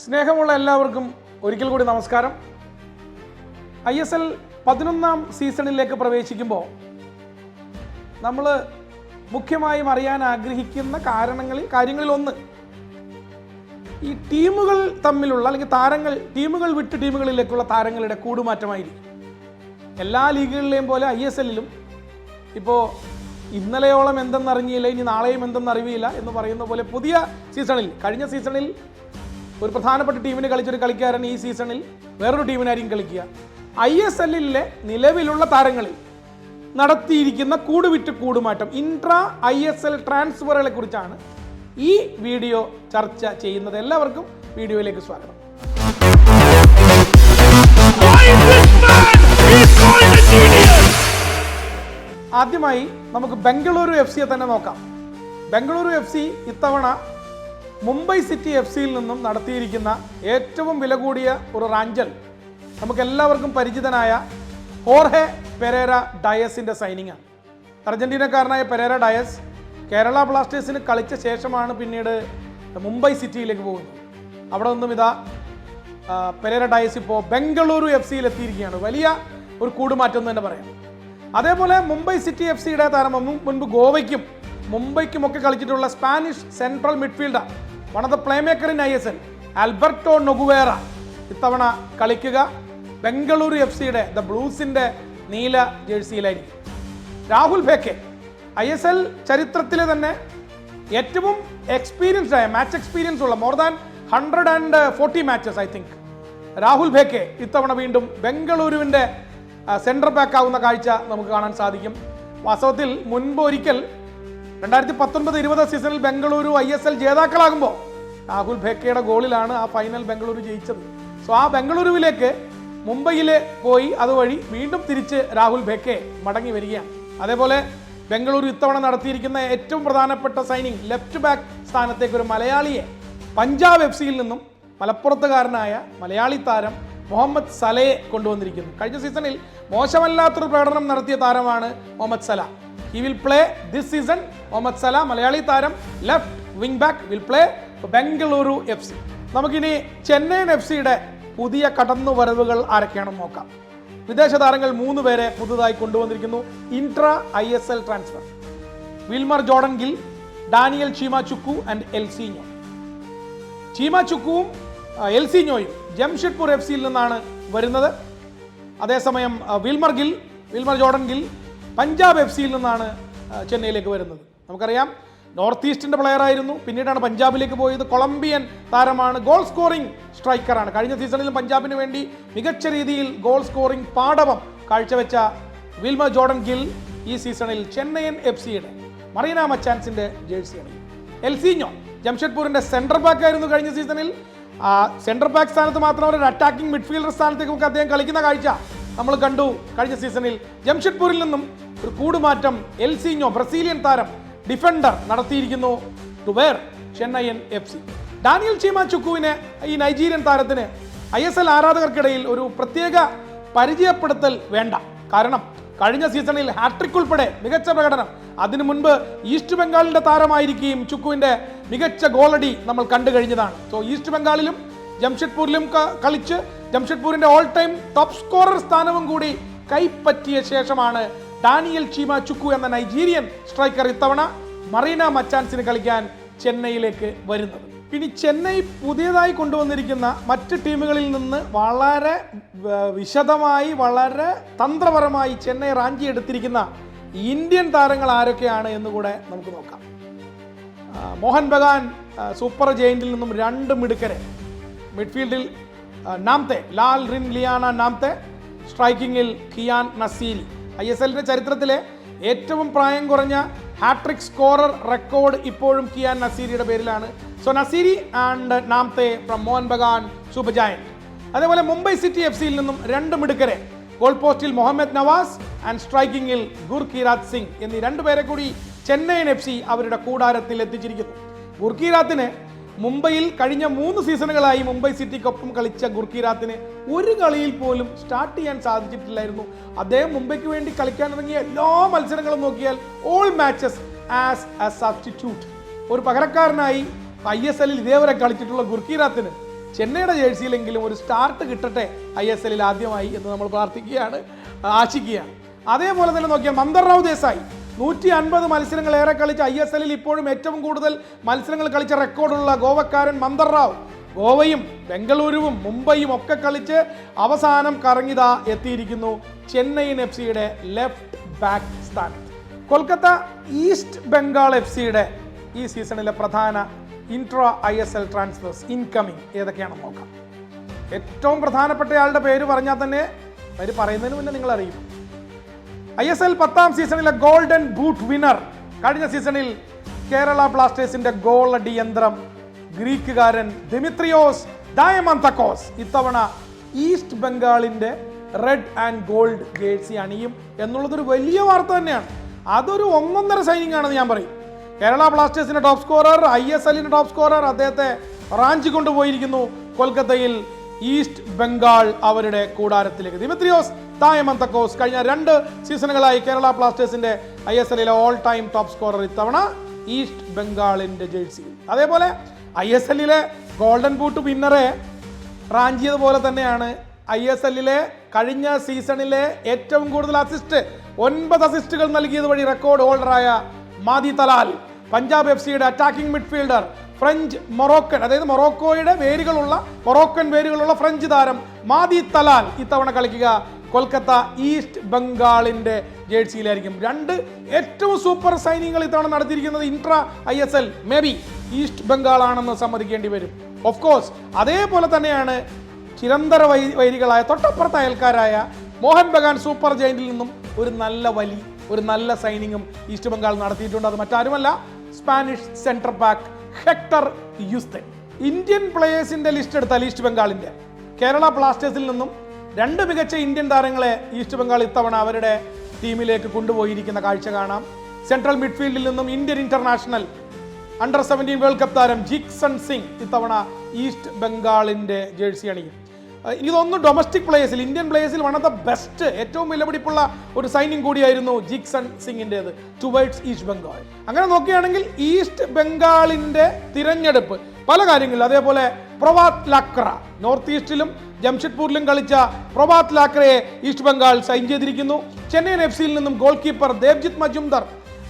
സ്നേഹമുള്ള എല്ലാവർക്കും ഒരിക്കൽ കൂടി നമസ്കാരം. ഐ എസ് എൽ പതിനൊന്നാം സീസണിലേക്ക് പ്രവേശിക്കുമ്പോൾ നമ്മൾ മുഖ്യമായും അറിയാൻ ആഗ്രഹിക്കുന്ന കാരണങ്ങളിൽ കാര്യങ്ങളിൽ ഒന്ന്. ഈ ടീമുകൾ തമ്മിലുള്ള അല്ലെങ്കിൽ താരങ്ങൾ ടീമുകൾ വിട്ട് ടീമുകളിലേക്കുള്ള താരങ്ങളുടെ കൂടുമാറ്റമായിരിക്കും. എല്ലാ ലീഗുകളിലെയും പോലെ ഐ എസ് എല്ലിലും ഇപ്പോൾ ഇന്നലെയോളം എന്തെന്നറിഞ്ഞില്ല ഇനി നാളെയും എന്തെന്നറിയില്ല എന്ന് പറയുന്ന പോലെ പുതിയ സീസണിൽ കഴിഞ്ഞ സീസണിൽ ഒരു പ്രധാനപ്പെട്ട ടീമിന് കളിച്ചൊരു കളിക്കാരൻ ഈ സീസണിൽ വേറൊരു ടീമിനായിരിക്കും കളിക്കുക. ഐ എസ് എല്ലിലെ നിലവിലുള്ള താരങ്ങളിൽ നടത്തിയിരിക്കുന്ന കൂടുവിറ്റ് കൂടുമാറ്റം ഇൻട്രാ ഐ എസ് എൽ ട്രാൻസ്ഫറുകളെ കുറിച്ചാണ് ഈ വീഡിയോ ചർച്ച ചെയ്യുന്നത്. എല്ലാവർക്കും വീഡിയോയിലേക്ക് സ്വാഗതം! ആദ്യമായി നമുക്ക് ബംഗളൂരു എഫ് സിയെ തന്നെ നോക്കാം. ബംഗളൂരു എഫ് സി ഇത്തവണ മുംബൈ സിറ്റി എഫ് സിയിൽ നിന്നും നടത്തിയിരിക്കുന്ന ഏറ്റവും വില കൂടിയ ഒരു റാഞ്ചൽ നമുക്ക് എല്ലാവർക്കും പരിചിതനായ ഹോർഹെ പെരേര ഡയസിന്റെ സൈനിങ് അർജന്റീനക്കാരനായ പെരേര ഡയസ് കേരള ബ്ലാസ്റ്റേഴ്സിന് കളിച്ച ശേഷമാണ് പിന്നീട് മുംബൈ സിറ്റിയിലേക്ക് പോകുന്നത്. അവിടെ നിന്നും ഇതാ പെരേര ഡയസ് ഇപ്പോൾ ബംഗളൂരു എഫ് സിയിൽ എത്തിയിരിക്കുകയാണ്. വലിയ ഒരു കൂടുമാറ്റം എന്ന് തന്നെ പറയാം. അതേപോലെ മുംബൈ സിറ്റി എഫ് സിയുടെ താരം മുൻപ് ഗോവയ്ക്കും മുംബൈക്കുമൊക്കെ കളിച്ചിട്ടുള്ള Spanish central midfielder one of the playmaker in I S L Alberto Noguera ഇത്തവണ കളിക്കുക ബംഗളൂരു എഫ് സിയുടെ ദ ബ്ലൂസിന്റെ നീല ജേഴ്സിയിലായിരിക്കും Rahul Bheke I S L ചരിത്രത്തിലെ തന്നെ ഏറ്റവും എക്സ്പീരിയൻസ്ഡ് ആയ മാച്ച് എക്സ്പീരിയൻസ് ഉള്ള more than hundred and forty matches I think Rahul Bheke ഇത്തവണ വീണ്ടും ബംഗളൂരുവിന്റെ സെൻട്രൽ ബാക്ക് ആവുന്ന കാഴ്ച നമുക്ക് കാണാൻ സാധിക്കും. വാസ്തവത്തിൽ മുൻപ് ഒരിക്കൽ രണ്ടായിരത്തി പത്തൊൻപത് ഇരുപത് സീസണിൽ ബംഗളൂരു ഐ എസ് എൽ ജേതാക്കളാകുമ്പോൾ രാഹുൽ ഭേക്കയുടെ ഗോളിലാണ് ആ ഫൈനൽ ബംഗളൂരു ജയിച്ചത്. സോ ആ ബംഗളൂരുവിലേക്ക് മുംബൈയിൽ പോയി അതുവഴി വീണ്ടും തിരിച്ച് രാഹുൽ ഭേക്കെ മടങ്ങി വരികയാണ്. അതേപോലെ ബംഗളൂരു ഇത്തവണ നടത്തിയിരിക്കുന്ന ഏറ്റവും പ്രധാനപ്പെട്ട സൈനിങ് ലെഫ്റ്റ് ബാക്ക് സ്ഥാനത്തേക്ക് ഒരു മലയാളിയെ പഞ്ചാബ് എഫ് സിയിൽ നിന്നും മലപ്പുറത്തുകാരനായ മലയാളി താരം മുഹമ്മദ് സലയെ കൊണ്ടുവന്നിരിക്കുന്നു. കഴിഞ്ഞ സീസണിൽ മോശമല്ലാത്തൊരു പ്രകടനം നടത്തിയ താരമാണ് Muhammad Salah. He will play this season Muhammad Salah Malayali താരം left wing back will play Bengaluru F C നമുക്കിനി ചെന്നൈയിൻ എഫ് സിയുടെ പുതിയ കടന്നു വരവുകൾ ആരൊക്കെയാണെന്ന് നോക്കാം. വിദേശ താരങ്ങൾ മൂന്ന് പേരെ പുതുതായി കൊണ്ടുവന്നിരിക്കുന്നു. Intra I S L transfer Wilmar Jordan Gill Daniel Chima Chukwu and Elsinho. Cheema ചുക്കുവും എൽസീഞ്ഞോയും ജംഷഡ്പൂർ എഫ് സിയിൽ നിന്നാണ് വരുന്നത്. അതേസമയം Wilmar Gill Wilmar Jordan Gill Punjab F സിയിൽ നിന്നാണ് ചെന്നൈയിലേക്ക് വരുന്നത്. നമുക്കറിയാം നോർത്ത് ഈസ്റ്റിന്റെ ആയിരുന്നു. പിന്നീടാണ് പഞ്ചാബിലേക്ക് പോയത് കൊളംബിയൻ താരമാണ് ഗോൾ സ്കോറിംഗ് സ്ട്രൈക്കറാണ്. കഴിഞ്ഞ സീസണിലും പഞ്ചാബിന് വേണ്ടി മികച്ച രീതിയിൽ ഗോൾ സ്കോറിംഗ് പാടവം കാഴ്ചവെച്ച വിൽമ ജോർഡൻ ഗിൽ ഈ സീസണിൽ ചെന്നൈയൻ എഫ് സിയുടെ മറീന മച്ചാൻസിന്റെ ജേഴ്സിയാണ് എൽസീഞ്ഞോ ജംഷഡ്പൂരിന്റെ സെൻട്രൽ ബാക്ക് ആയിരുന്നു കഴിഞ്ഞ സീസണിൽ. സെൻട്രൽ ബാക്ക് സ്ഥാനത്ത് മാത്രമല്ല ഒരു അറ്റാക്കിംഗ് മിഡ്ഫീൽഡർ സ്ഥാനത്തേക്ക് നമുക്ക് അദ്ദേഹം കളിക്കുന്ന കാഴ്ച നമ്മൾ കണ്ടു കഴിഞ്ഞ സീസണിൽ. ജംഷഡ്പൂരിൽ നിന്നും ഒരു കൂടുമാറ്റം എൽസീഞ്ഞോ ബ്രസീലിയൻ താരം defender നടത്തിയിരിക്കുന്നു. To where Chennaiyin F C. Daniel Chima ചുക്കുവിനെ ഈ നൈജീരിയൻ താരത്തിന് ഐ എസ് എൽ ആരാധകർക്കിടയിൽ ഒരു പ്രത്യേക പരിചയപ്പെടുത്തൽ വേണ്ട. കാരണം കഴിഞ്ഞ സീസണിൽ ഹാട്രിക് ഉൾപ്പെടെ മികച്ച പ്രകടനം. അതിനു മുൻപ് ഈസ്റ്റ് ബംഗാളിന്റെ താരമായിരിക്കും ചുക്കുവിന്റെ മികച്ച ഗോളടി നമ്മൾ കണ്ടു കഴിഞ്ഞതാണ്. സോ ഈസ്റ്റ് ബംഗാളിലും ജംഷഡ്പൂരിലും കളിച്ച് ജംഷഡ്പൂരിന്റെ ഓൾ ടൈം ടോപ്പ് സ്കോറർ സ്ഥാനവും കൂടി കൈപ്പറ്റിയ ശേഷമാണ് ഡാനിയൽ ചീമ ചുക്കു എന്ന നൈജീരിയൻ സ്ട്രൈക്കർ ഇത്തവണ മറീന മച്ചാൻസിന് കളിക്കാൻ ചെന്നൈയിലേക്ക് വരുന്നത്. ഇനി ചെന്നൈ പുതിയതായി കൊണ്ടുവന്നിരിക്കുന്ന മറ്റ് ടീമുകളിൽ നിന്ന് വളരെ വിശദമായി വളരെ തന്ത്രപരമായി ചെന്നൈ റാഞ്ചി എടുത്തിരിക്കുന്ന ഇന്ത്യൻ താരങ്ങൾ ആരൊക്കെയാണ് എന്ന് കൂടെ നമുക്ക് നോക്കാം. മോഹൻ ബഗാൻ സൂപ്പർ ജയിന്റിൽ നിന്നും രണ്ട് മിടുക്കരെ. മിഡ്ഫീൽഡിൽ നാംതെ ലാൽ റിൻ ലിയാന നാംതെ സ്ട്രൈക്കിങ്ങിൽ കിയാൻ നസീരി. ഐ എസ് എല്ലിന്റെ ചരിത്രത്തിലെ ഏറ്റവും പ്രായം കുറഞ്ഞ ഹാട്രിക് സ്കോറർ റെക്കോർഡ് ഇപ്പോഴും കിയാൻ നസീരിയുടെ പേരിലാണ്. So Nassiri and Hnamte from Mohun Bagan Super Giant അതേപോലെ മുംബൈ സിറ്റി എഫ് സിയിൽ നിന്നും രണ്ട് മിടുക്കരെ ഗോൾ പോസ്റ്റിൽ മുഹമ്മദ് നവാസ് ആൻഡ് സ്ട്രൈക്കിങ്ങിൽ ഗുർകിരാത് സിംഗ് എന്നീ രണ്ടുപേരെ കൂടി ചെന്നൈയിൻ എഫ് സി അവരുടെ കൂടാരത്തിൽ എത്തിച്ചിരിക്കുന്നു. ഗുർക്കിരാത്തിന് മുംബൈയിൽ കഴിഞ്ഞ മൂന്ന് സീസണുകളായി മുംബൈ സിറ്റിക്കൊപ്പം കളിച്ച ഗുർക്കിരാത്തിന് ഒരു കളിയിൽ പോലും സ്റ്റാർട്ട് ചെയ്യാൻ സാധിച്ചിട്ടില്ലായിരുന്നു. അദ്ദേഹം മുംബൈക്ക് വേണ്ടി കളിക്കാൻ ഇറങ്ങിയ എല്ലാ മത്സരങ്ങളും നോക്കിയാൽ all matches as a substitute ഒരു പകരക്കാരനായി ഐ എസ് എല്ലിൽ ഇതേവരെ കളിച്ചിട്ടുള്ള ഗുർക്കിരാത്തിന് ചെന്നൈയുടെ ജേഴ്സിയിലെങ്കിലും ഒരു സ്റ്റാർട്ട് കിട്ടട്ടെ ഐ എസ് എല്ലിൽ ആദ്യമായി എന്ന് നമ്മൾ പ്രാർത്ഥിക്കുകയാണ് ആശിക്കുകയാണ്. അതേപോലെ തന്നെ നോക്കിയാൽ മന്ദർ റാവു ദേശായി. നൂറ്റി അൻപത് മത്സരങ്ങൾ ഏറെ കളിച്ച ഐ എസ് എല്ലിൽ ഇപ്പോഴും ഏറ്റവും കൂടുതൽ മത്സരങ്ങൾ കളിച്ച റെക്കോർഡുള്ള ഗോവക്കാരൻ മന്ദർ റാവ്. ഗോവയും ബംഗളൂരുവും മുംബൈയും ഒക്കെ കളിച്ച് അവസാനം കറങ്ങിതാ എത്തിയിരിക്കുന്നു ചെന്നൈയിൻ എഫ് സിയുടെ ലെഫ്റ്റ് ബാക്ക് സ്ഥാനം. കൊൽക്കത്ത ഈസ്റ്റ് ബംഗാൾ എഫ് സിയുടെ ഈ സീസണിലെ പ്രധാന intro I S L transfers incoming ഏതൊക്കെയാണെന്ന് നോക്കാം. ഏറ്റവും പ്രധാനപ്പെട്ടയാളുടെ പേര് പറഞ്ഞാൽ തന്നെ അവർ പറയുന്നതിന് മുന്നേ നിങ്ങൾ അറിയും ഐ എസ് എൽ പത്താം സീസണിലെ ഗോൾഡൻ ബൂട്ട് വിന്നർ. കഴിഞ്ഞ സീസണിൽ കേരള ബ്ലാസ്റ്റേഴ്സിന്റെ ഗോൾ അടി യന്ത്രം ഗ്രീക്കുകാരൻ ദിമിത്രിയോസ് ഡയമന്തക്കോസ് ഇത്തവണ ഈസ്റ്റ് ബംഗാളിന്റെ റെഡ് ആൻഡ് ഗോൾഡ് ജേഴ്സി അണിയും എന്നുള്ളതൊരു വലിയ വാർത്ത തന്നെയാണ്. അതൊരു ഒന്നൊന്നര സൈനിങ് ആണെന്ന് ഞാൻ പറയും. കേരള ബ്ലാസ്റ്റേഴ്സിന്റെ ടോപ്പ് സ്കോറർ ഐ എസ് എല്ലിന്റെ ടോപ്പ് സ്കോറർ അദ്ദേഹത്തെ റാഞ്ചി കൊണ്ടുപോയിരിക്കുന്നു. കൊൽക്കത്തയിൽ ഈസ്റ്റ് ബംഗാൾ അവരുടെ കൂടാരത്തിലേക്ക്. ദിമിത്രിയോസ് തായമന്തക്കോസ് കഴിഞ്ഞ രണ്ട് സീസണുകളായി കേരള ബ്ലാസ്റ്റേഴ്സിന്റെ ഐ എസ് എല്ലിലെ ഓൾ ടൈം ടോപ്പ് സ്കോറർ ഇത്തവണ ഈസ്റ്റ് ബംഗാളിന്റെ ജേഴ്സിയിൽ അതേപോലെ ഐ എസ് എല്ലിലെ ഗോൾഡൻ ബൂട്ട് വിന്നറെ റാഞ്ചിയതുപോലെ തന്നെയാണ് ഐ എസ് എല്ലിലെ കഴിഞ്ഞ സീസണിലെ ഏറ്റവും കൂടുതൽ അസിസ്റ്റ് ഒൻപത് അസിസ്റ്റുകൾ നൽകിയത് വഴി റെക്കോർഡ് ഹോൾഡറായ മാദി തലാൽ. പഞ്ചാബ് എഫ് സിയുടെ അറ്റാക്കിംഗ് മിഡ്ഫീൽഡർ ഫ്രഞ്ച് മൊറോക്കൻ അതായത് മൊറോക്കോയുടെ വേരുകളുള്ള മൊറോക്കൻ വേരുകളുള്ള ഫ്രഞ്ച് താരം മാദി തലാൽ ഇത്തവണ കളിക്കുക. കൊൽക്കത്ത ഈസ്റ്റ് ബംഗാളിന്റെ ജേഴ്സിയിലായിരിക്കും. രണ്ട് ഏറ്റവും സൂപ്പർ സൈനിങ്ങൾ ഇത്തവണ നടത്തിയിരിക്കുന്നത് intra I S L may be East ബംഗാളാണെന്ന് സമ്മതിക്കേണ്ടി വരും. ഓഫ് കോഴ്സ് അതേപോലെ തന്നെയാണ് ചിരന്തര വൈ വൈരികളായ തൊട്ടപ്പുറത്തെ അയൽക്കാരായ മോഹൻ ബഗാൻ സൂപ്പർ ജയന്റിൽ നിന്നും ഒരു നല്ല വലി ഒരു നല്ല സൈനിങ്ങും ഈസ്റ്റ് ബംഗാൾ നടത്തിയിട്ടുണ്ട്. അത് മറ്റാരുമല്ല Spanish central back Hector Yuste Indian പ്ലേയേഴ്സിന്റെ list എടുത്താൽ ഈസ്റ്റ് ബംഗാളിന്റെ. കേരള ബ്ലാസ്റ്റേഴ്സിൽ നിന്നും രണ്ട് മികച്ച ഇന്ത്യൻ താരങ്ങളെ ഈസ്റ്റ് ബംഗാൾ ഇത്തവണ അവരുടെ ടീമിലേക്ക് കൊണ്ടുപോയിരിക്കുന്ന കാഴ്ച കാണാം. സെൻട്രൽ മിഡ്ഫീൽഡിൽ നിന്നും Indian international under seventeen world cup താരം ജിക്സൺ സിംഗ് ഇത്തവണ ഈസ്റ്റ് ബംഗാളിന്റെ ജേഴ്സി അണിയും. എനിക്ക് തോന്നുന്നു ഡൊമസ്റ്റിക് പ്ലേയേഴ്സിൽ ഇന്ത്യൻ പ്ലേയേഴ്സിൽ വൺ ഓഫ് ദ ബെസ്റ്റ് ഏറ്റവും വിലപിടിപ്പുള്ള ഒരു സൈനിങ് കൂടിയായിരുന്നു ജിക്സൺ സിംഗിന്റെത് ടുവേർഡ്സ് ഈസ്റ്റ് ബംഗാൾ അങ്ങനെ നോക്കുകയാണെങ്കിൽ ഈസ്റ്റ് ബംഗാളിന്റെ തിരഞ്ഞെടുപ്പ് പല കാര്യങ്ങളിലും അതേപോലെ പ്രവാത് ലാക്ര നോർത്ത് ഈസ്റ്റിലും ജംഷഡ്പൂരിലും കളിച്ച പ്രവാത് ലാക്രയെ ഈസ്റ്റ് ബംഗാൾ സൈൻ ചെയ്തിരിക്കുന്നു. ചെന്നൈയിൻ എഫ് സിയിൽ നിന്നും ഗോൾ കീപ്പർ ദേവ്ജിത്ത് മജുംദർ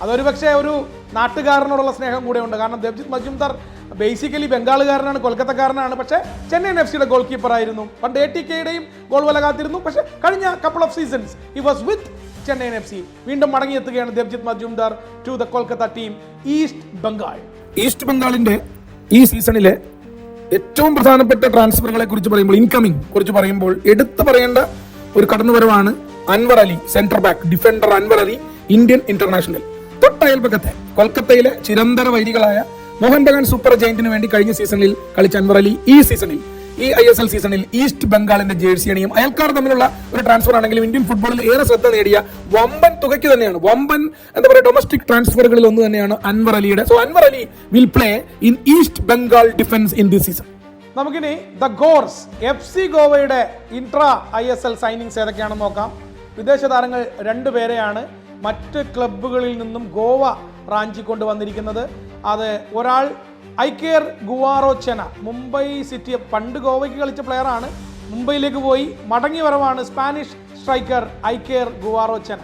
അതൊരു പക്ഷേ ഒരു നാട്ടുകാരനോടുള്ള സ്നേഹം കൂടെ ഉണ്ട് കാരണം ദേവ്ജിത്ത് മജുംദർ ബേസിക്കലി ബംഗാളുകാരനാണ് കൊൽക്കത്തക്കാരനാണ്. പക്ഷേ ചെന്നൈയിൻ എഫ് സിയുടെ ഗോൾ കീപ്പർ ആയിരുന്നു. പണ്ട് എ ടി കെയുടെയും ഗോൾ വല കാത്തിരുന്നു. പക്ഷേ കഴിഞ്ഞ couple of seasons he was with Chennaiyin F C. വീണ്ടും മടങ്ങിയെത്തുകയാണ് Debjit Majumder to the Kolkata team East Bengal East ബംഗാളിന്റെ ഈ സീസണിലെ ഏറ്റവും പ്രധാനപ്പെട്ട ട്രാൻസ്ഫറുകളെ കുറിച്ച് പറയുമ്പോൾ ഇൻകമിംഗ് കുറിച്ച് പറയുമ്പോൾ എടുത്തു പറയേണ്ട ഒരു കടന്നുവരവാണ് Anwar Ali centre back defender Anwar Ali Indian international തൊട്ടയൽപക്കത്തെ കൊൽക്കത്തയിലെ ചിരന്തര വൈരികളായ മോഹൻ ബഗാൻ സൂപ്പർ ജയന്റിന് വേണ്ടി കഴിഞ്ഞ സീസണിൽ കളിച്ച അൻവർ അലി ഈ സീസണിൽ ഈ ഐ എസ് എൽ സീസണിൽ ഈസ്റ്റ് ബംഗാളിന്റെ ജേഴ്സി അണിയും അയൽക്കാർ തമ്മിലുള്ള ഒരു ട്രാൻസ്ഫർ ആണെങ്കിലും ഇന്ത്യൻ ഫുട്ബോളിൽ ഏറെ ശ്രദ്ധ നേടിയ വമ്പൻ തുകയ്ക്ക് തന്നെയാണ്. വമ്പൻ എന്താ പറയുക ഡൊമസ്റ്റിക് ട്രാൻസ്ഫറുകളിൽ ഒന്ന് തന്നെയാണ് അൻവർ അലിയുടെ. So Anwar Ali will play in East Bengal defence in this season നമുക്കിനി ദ ഗോർസ് എഫ് സി ഗോവയുടെ intra I S L signings ഏതൊക്കെയാണെന്ന് നോക്കാം. വിദേശ താരങ്ങൾ രണ്ടുപേരെയാണ്. മറ്റ് ക്ലബ്ബുകളിൽ നിന്നും ഗോവ റാഞ്ചി കൊണ്ടുവന്നിരിക്കുന്നത്. അത് ഒരാൾ ഐക്കേർ ഗുവാറോ ചെന മുംബൈ സിറ്റി പണ്ട് ഗോവയ്ക്ക് കളിച്ച പ്ലെയറാണ് മുംബൈയിലേക്ക് പോയി മടങ്ങി വരവാണ് Spanish striker Iker Guarrotxena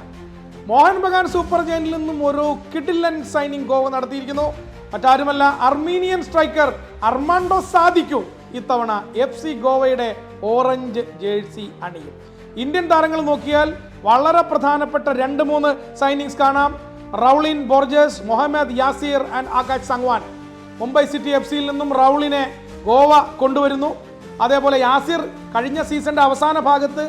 Mohun Bagan super ജയന്റിൽ നിന്നും ഒരു കിഡിലൻ സൈനിങ് ഗോവ നടത്തിയിരിക്കുന്നു. മറ്റാരുമല്ല അർമീനിയൻ സ്ട്രൈക്കർ അർമാൻഡോ സാദിക്കു ഇത്തവണ എഫ് സി ഗോവയുടെ ഓറഞ്ച് ജേഴ്സി അണിയും. ഇന്ത്യൻ താരങ്ങൾ നോക്കിയാൽ വളരെ പ്രധാനപ്പെട്ട രണ്ട് മൂന്ന് സൈനിങ്സ് കാണാം. Rowllin Borges Mohammad Yasir and Akash Sangwan. Mumbai City F സിയിൽ നിന്നും റൗളിനെ ഗോവ കൊണ്ടുവരുന്നു. അതേപോലെ യാസിർ കഴിഞ്ഞ സീസണിന്റെ അവസാന ഭാഗത്ത്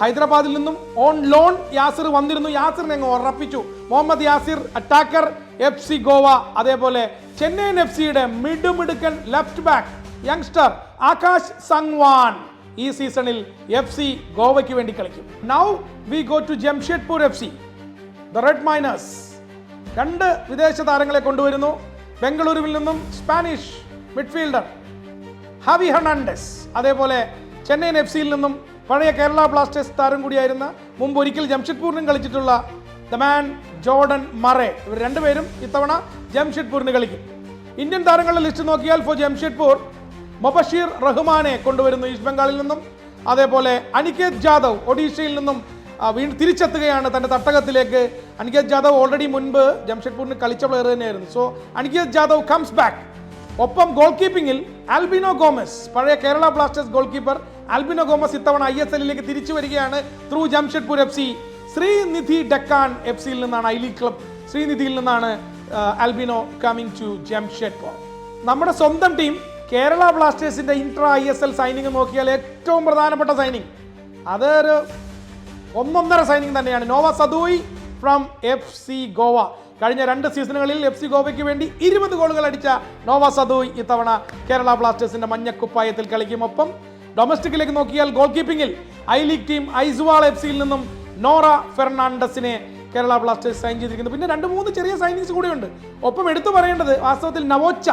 ഹൈദരാബാദിൽ നിന്നും ഓൺ ലോൺ യാസിർ വന്നിരുന്നു. യാസിറിനെ അങ്ങ് ഉറപ്പിച്ചു. Mohammad Yasir attacker F C Goa അതേപോലെ ചെന്നൈയിൻ എഫ് സിയുടെ മിടുമിടുക്കൻ left back youngster Akash Sangwan ഈ സീസണിൽ എഫ് സി ഗോവയ്ക്ക് വേണ്ടി കളിക്കും. Now we go to Jamshedpur F C the Red Miners രണ്ട് വിദേശ താരങ്ങളെ കൊണ്ടുവരുന്നു. ബംഗളൂരുവിൽ നിന്നും സ്പാനിഷ് മിഡ്ഫീൽഡർ ഹവി ഹെർണാണ്ടസ്. അതേപോലെ ചെന്നൈയിൻ എഫ് സിയിൽ നിന്നും പഴയ കേരള ബ്ലാസ്റ്റേഴ്സ് താരം കൂടിയായിരുന്ന മുമ്പ് ഒരിക്കൽ ജംഷഡ്പൂരിനും കളിച്ചിട്ടുള്ള ദ മാൻ ജോർഡൻ മറെ. ഇവർ രണ്ടുപേരും ഇത്തവണ ജംഷഡ്പൂരിന് കളിക്കും. ഇന്ത്യൻ താരങ്ങളുടെ ലിസ്റ്റ് നോക്കിയാൽ ഫോർ ജംഷഡ്പൂർ മൊബഷീർ റഹ്മാനെ കൊണ്ടുവരുന്നു ഈസ്റ്റ് ബംഗാളിൽ നിന്നും. അതേപോലെ അനികേത് ജാദവ് ഒഡീഷയിൽ നിന്നും വീണ്ടും തിരിച്ചെത്തുകയാണ് തന്റെ തട്ടകത്തിലേക്ക്. അനികേത് ജാദവ് ഓൾറെഡി മുൻപ് ജംഷഡ്പൂരിന് കളിച്ച പ്ലെയർ തന്നെയായിരുന്നു. So Aniket Jadhav comes back ഒപ്പം ഗോൾ കീപ്പിംഗിൽ ആൽബിനോ ഗോമസ് പഴയ Kerala Blasters goal keeper Albino Gomes ഇത്തവണ ഐ എസ് എല്ലിലേക്ക് തിരിച്ചു വരികയാണ് through Jamshedpur F C. Sreenidi Deccan F സിയിൽ നിന്നാണ് ഐ ലീഗ് ക്ലബ് ശ്രീനിധിയിൽ നിന്നാണ് ആൽബിനോ കമ്മിങ് ടു ജംഷഡ്പൂർ. നമ്മുടെ സ്വന്തം ടീം കേരള ബ്ലാസ്റ്റേഴ്സിന്റെ intra I S L signing നോക്കിയാൽ ഏറ്റവും പ്രധാനപ്പെട്ട സൈനിങ് അതൊരു ഒന്നൊന്നര സൈനിങ് തന്നെയാണ്. Noah Sadaoui from F C Goa. കഴിഞ്ഞ രണ്ട് സീസണുകളിൽ എഫ് സി ഗോവയ്ക്ക് വേണ്ടി ഇരുപത് ഗോളുകൾ അടിച്ച നോവ സദൂയ് ഇത്തവണ കേരള ബ്ലാസ്റ്റേഴ്സിന്റെ മഞ്ഞക്കുപ്പായത്തിൽ കളിക്കും. ഒപ്പം ഡൊമസ്റ്റിക്കിലേക്ക് നോക്കിയാൽ goal കീപ്പിംഗിൽ I league team Aizawl F സിയിൽ നിന്നും നോറ ഫെർണാണ്ടസിനെ കേരള ബ്ലാസ്റ്റേഴ്സ് സൈൻ ചെയ്തിരിക്കുന്നു. പിന്നെ രണ്ട് മൂന്ന് ചെറിയ സൈനിങ്സ് കൂടിയുണ്ട്. ഒപ്പം എടുത്തു പറയേണ്ടത് വാസ്തവത്തിൽ നവോച്ച.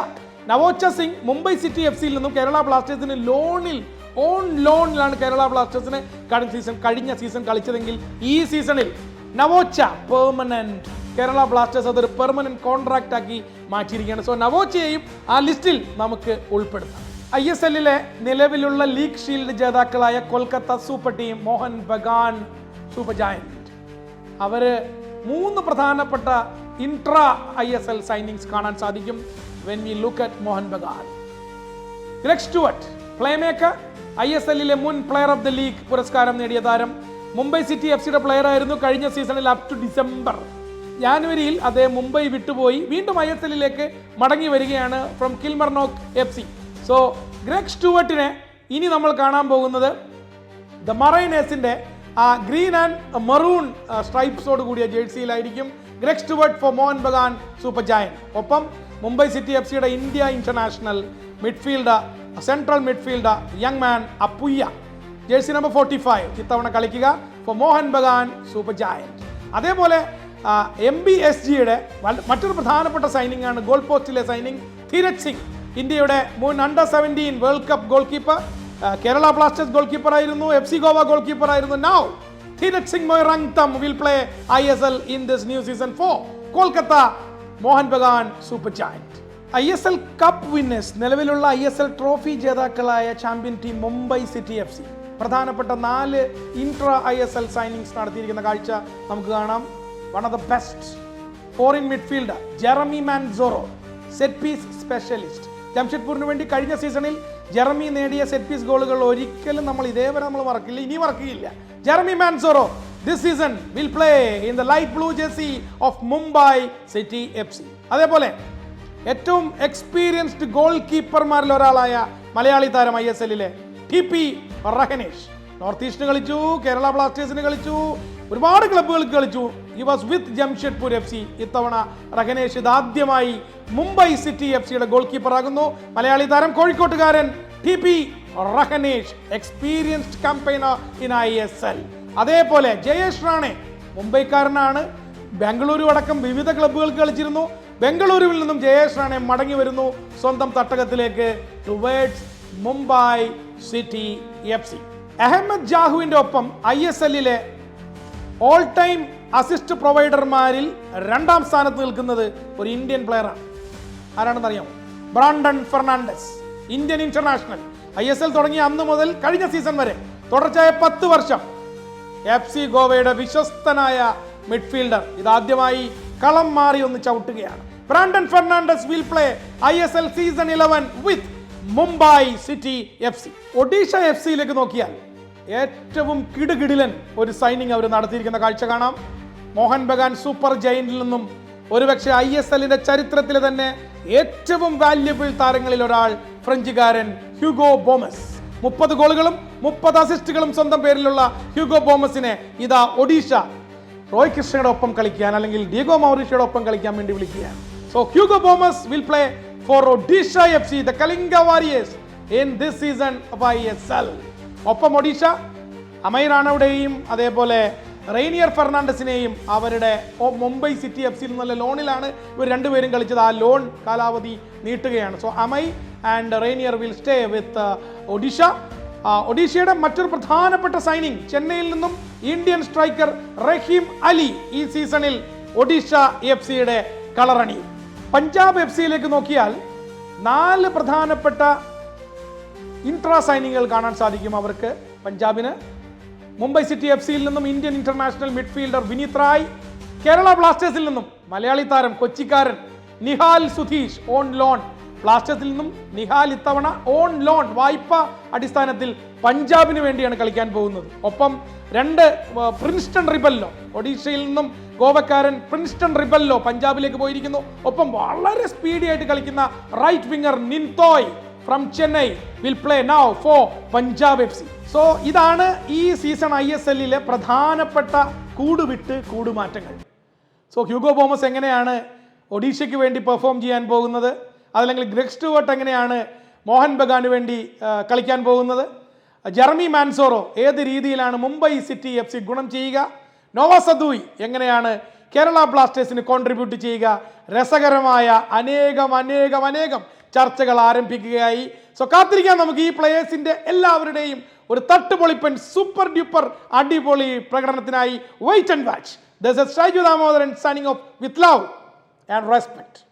നവോച്ച സിംഗ് മുംബൈ സിറ്റി എഫ് സിയിൽ നിന്നും കേരള ബ്ലാസ്റ്റേഴ്സിന് ലോണിൽ ഓൺ ലോണിലാണ് കേരള ബ്ലാസ്റ്റേഴ്സിന് കഴിഞ്ഞ സീസൺ കഴിഞ്ഞ സീസൺ കളിച്ചതെങ്കിൽ ഈ സീസണിൽ നവോച്ച പെർമനന്റ് കേരള ബ്ലാസ്റ്റേഴ്സ് അതൊരു പെർമനന്റ് കോൺട്രാക്റ്റ് ആക്കി മാറ്റിയിരിക്കുകയാണ്. സോ നവോച്ചയെയും ആ ലിസ്റ്റിൽ നമുക്ക് ഉൾപ്പെടുത്താം. ഐ എസ് എല്ലിലെ നിലവിലുള്ള ലീഗ് ഷീൽഡ് ജേതാക്കളായ Kolkata super team Mohun Bagan Super Giant. അവർ മൂന്ന് പ്രധാനപ്പെട്ട intra I S L signings കാണാൻ സാധിക്കും. When we look at Mohun Bagan. Greg Stewart playmaker I S എല്ലിലെ മുൻ പ്ലെയർ ഓഫ് ദ ലീഗ് പുരസ്കാരം നേടിയ താരം മുംബൈ സിറ്റി എഫ് സിയുടെ പ്ലെയർ ആയിരുന്നു കഴിഞ്ഞ സീസണിൽ അപ് ടു ഡിസംബർ ജാനുവരിയിൽ അദ്ദേഹം മുംബൈ വിട്ടുപോയി. വീണ്ടും ഐ എസ് എല്ലിലേക്ക് മടങ്ങി വരികയാണ് from Kilmarnock F C. So Greg സ്റ്റുവർട്ടിനെ ഇനി നമ്മൾ കാണാൻ പോകുന്നത് ദ മറൈനേഴ്സിന്റെ ആ ഗ്രീൻ ആൻഡ് മറൂൺ സ്ട്രൈപ്സോട് കൂടിയ ജേഴ്സിയിലായിരിക്കും Greg Stewart for Mohun Bagan Super Giant ഒപ്പം മുംബൈ സിറ്റി എഫ് സിയുടെ India international midfielder central midfielder young man Apuia jersey number forty five ഇത്തവണ കളിക്കുക ഇപ്പോൾ മോഹൻ ബഗാൻ സൂപ്പർ ജയൻ അതേപോലെ എം ബി എസ് ജിയുടെ മറ്റൊരു പ്രധാനപ്പെട്ട സൈനിങ് ആണ് ഗോൾ പോസ്റ്റിലെ സൈനിങ് ധീരജ് സിംഗ്. ഇന്ത്യയുടെ മുൻ under seventeen world cup goal keeper Kerala Blasters goal keeper ആയിരുന്നു F C Goa goal keeper ആയിരുന്നു. Now Dheeraj Singh Moirangthem will play I S L in this new season for Kolkata Mohun Bagan Super Giant I S L cup winners നിലവിലുള്ള I S L trophy ജേതാക്കളായ champion team Mumbai City F C പ്രധാനപ്പെട്ട നാല് intra I S L signings നടത്തിയിരിക്കുന്ന കാഴ്ച നമുക്ക് കാണാം. One of the best foreign midfielder Jeremy Manzorro set piece specialist ജംഷഡ്പൂരിന് വേണ്ടി കഴിഞ്ഞ സീസണിൽ ജെറമി നേടിയ സെറ്റ് പീസ് ഗോളുകൾ ഒരിക്കലും നമ്മൾ ഇതേവരെ നമ്മൾ വർക്കില്ല ഇനി മറക്കുകയില്ല Jeremy Manzorro this season will play in the light blue jersey of Mumbai City F C അതേപോലെ ഏറ്റവും എക്സ്പീരിയൻസ്ഡ് ഗോൾ കീപ്പർമാരിൽ ഒരാളായ മലയാളി താരം ഐ എസ് എല്ലിലെ ടി പി റഹനേഷ് നോർത്ത് ഈസ്റ്റിന് കളിച്ചു കേരള ബ്ലാസ്റ്റേഴ്സിന് കളിച്ചു ഒരുപാട് ക്ലബ്ബുകൾക്ക് കളിച്ചു. He was with Jamshedpur F C ഇത്തവണ റഹനേഷ് ഇതാദ്യമായി മുംബൈ സിറ്റി എഫ് സിയുടെ ഗോൾ കീപ്പർ ആകുന്നു. മലയാളി താരം കോഴിക്കോട്ടുകാരൻ T P Rehenesh experienced campaigner in I S L അതേപോലെ ജയേഷ് റാണെ മുംബൈക്കാരനാണ്. ബാംഗ്ലൂരു അടക്കം വിവിധ ക്ലബ്ബുകൾക്ക് കളിച്ചിരുന്നു. ബംഗളൂരുവിൽ നിന്നും ജയേഷ് റാണെ മടങ്ങി വരുന്നു. സ്വന്തം തട്ടകത്തിലേക്ക് towards Mumbai City F C. Ahmed ജാഹുവിന്റെ ഒപ്പം ഐ എസ് എല്ലിലെ ഓൾ ടൈം അസിസ്റ്റ് പ്രൊവൈഡർമാരിൽ രണ്ടാം സ്ഥാനത്ത് നിൽക്കുന്നത് ഒരു ഇന്ത്യൻ പ്ലെയറാണ്. ആരാണെന്ന് അറിയാമോ Brandon Fernandes Indian international. I S L തുടങ്ങിയ അന്ന് മുതൽ കഴിഞ്ഞ സീസൺ വരെ തുടർച്ചയായ പത്ത് വർഷം എഫ് സി ഗോവയുടെ വിശ്വസ്തനായ മിഡ്ഫീൽഡർ. ഇതാദ്യമായി കളം മാറി ഒന്ന് ചവിട്ടുകയാണ്. Brandon Fernandes will play I S L season eleven with Mumbai City F C Odisha F സിയിലേക്ക് നോക്കിയാൽ ഏറ്റവും കിടുകിടിലൻ ഒരു സൈനിങ് അവർ നടത്തിയിരിക്കുന്ന കാഴ്ച കാണാം. മോഹൻ ബഗാൻ സൂപ്പർ ജയിന്റിൽ നിന്നും ഒരുപക്ഷെ ഐ എസ് എല്ലിന്റെ ചരിത്രത്തിലെ തന്നെ ഏറ്റവും വാല്യബിൾ താരങ്ങളിൽ ഒരാൾ ഫ്രഞ്ചുകാരൻ ഹ്യൂഗോ ബോമസ്. മുപ്പത് ഗോളുകളും മുപ്പത് അസിസ്റ്റുകളും സ്വന്തം പേരിലുള്ള ഹ്യൂഗോ ബോമസിനെ ഇതാ ഒഡീഷ റോയ് കൃഷ്ണയുടെ ഒപ്പം കളിക്കാൻ അല്ലെങ്കിൽ ഡിഗോ മൗറീഷയുടെ ഒപ്പം കളിക്കാൻ വേണ്ടി വിളിക്കുക so Hugo Boumous will play for Odisha F C the Kalinga Warriors in this season I S L ഒപ്പം ഒഡീഷ അമൈർ റാണയുടെയും അതേപോലെ റെയ്നിയർ ഫെർണാണ്ടസിനെയും അവരുടെ മുംബൈ സിറ്റി എഫ് സിയിൽ നിന്നുള്ള ലോണിലാണ് ഇവർ രണ്ടുപേരും കളിച്ചത്. ആ ലോൺ കാലാവധി നീട്ടുകയാണ്. So Amey and Rainier will stay with Odisha. ഒഡീഷയുടെ മറ്റൊരു പ്രധാനപ്പെട്ട സൈനിങ് ചെന്നൈയിൽ നിന്നും ഇന്ത്യൻ സ്ട്രൈക്കർ റഹീം അലി ഈ സീസണിൽ ഒഡീഷ എഫ് സിയുടെ കളറണി പഞ്ചാബ് എഫ് സിയിലേക്ക് നോക്കിയാൽ നാല് പ്രധാനപ്പെട്ട ഇൻട്രാ സൈനിങ്ങുകൾ കാണാൻ സാധിക്കും അവർക്ക്. പഞ്ചാബിന് മുംബൈ സിറ്റി എഫ് സിയിൽ നിന്നും Indian international midfielder Vinit Rai Kerala ബ്ലാസ്റ്റേഴ്സിൽ നിന്നും മലയാളി താരം കൊച്ചിക്കാരൻ നിഹാൽ സുധീഷ് ഓൺ ലോൺ ബ്ലാസ്റ്റേഴ്സിൽ നിന്നും നിഹാൽ ഇത്തവണ ഓൺ ലോൺ വായ്പ അടിസ്ഥാനത്തിൽ പഞ്ചാബിന് വേണ്ടിയാണ് കളിക്കാൻ പോകുന്നത്. ഒപ്പം രണ്ട് പ്രിൻസ്റ്റൺ റിബല്ലോ ഒഡീഷയിൽ നിന്നും ഗോവക്കാരൻ പ്രിൻസ്റ്റൺ റിബല്ലോ പഞ്ചാബിലേക്ക് പോയിരിക്കുന്നു. ഒപ്പം വളരെ സ്പീഡി ആയിട്ട് കളിക്കുന്ന right winger Ninthoi from Chennai will play now for Punjab F C so ഇതാണ് ഈ സീസൺ ഐ എസ് എല്ലിലെ പ്രധാനപ്പെട്ട കൂടുവിട്ട് കൂടുമാറ്റങ്ങൾ. സോ ഹ്യൂഗോ ബോമസ് എങ്ങനെയാണ് ഒഡീഷയ്ക്ക് വേണ്ടി പെർഫോം ചെയ്യാൻ പോകുന്നത്? അതല്ലെങ്കിൽ ഗ്രെഗ് സ്റ്റുവർട്ട് എങ്ങനെയാണ് മോഹൻ ബഗാന് വേണ്ടി കളിക്കാൻ പോകുന്നത്? ജർമി മാൻസോറോ ഏത് രീതിയിലാണ് മുംബൈ സിറ്റി എഫ് സി ഗുണം ചെയ്യുക? നോവ സദൂയ് എങ്ങനെയാണ് കേരള ബ്ലാസ്റ്റേഴ്സിന് കോൺട്രിബ്യൂട്ട് ചെയ്യുക? രസകരമായ അനേകം അനേകം അനേകം ചർച്ചകൾ ആരംഭിക്കുകയായി. സോ കാത്തിരിക്കാം നമുക്ക് ഈ പ്ലേയേഴ്സിന്റെ എല്ലാവരുടെയും ഒരു തട്ടുപൊളിപ്പൻ സൂപ്പർ ഡ്യൂപ്പർ അടിപൊളി പ്രകടനത്തിനായി. Wait and watch this Damodaran signing off with love and respect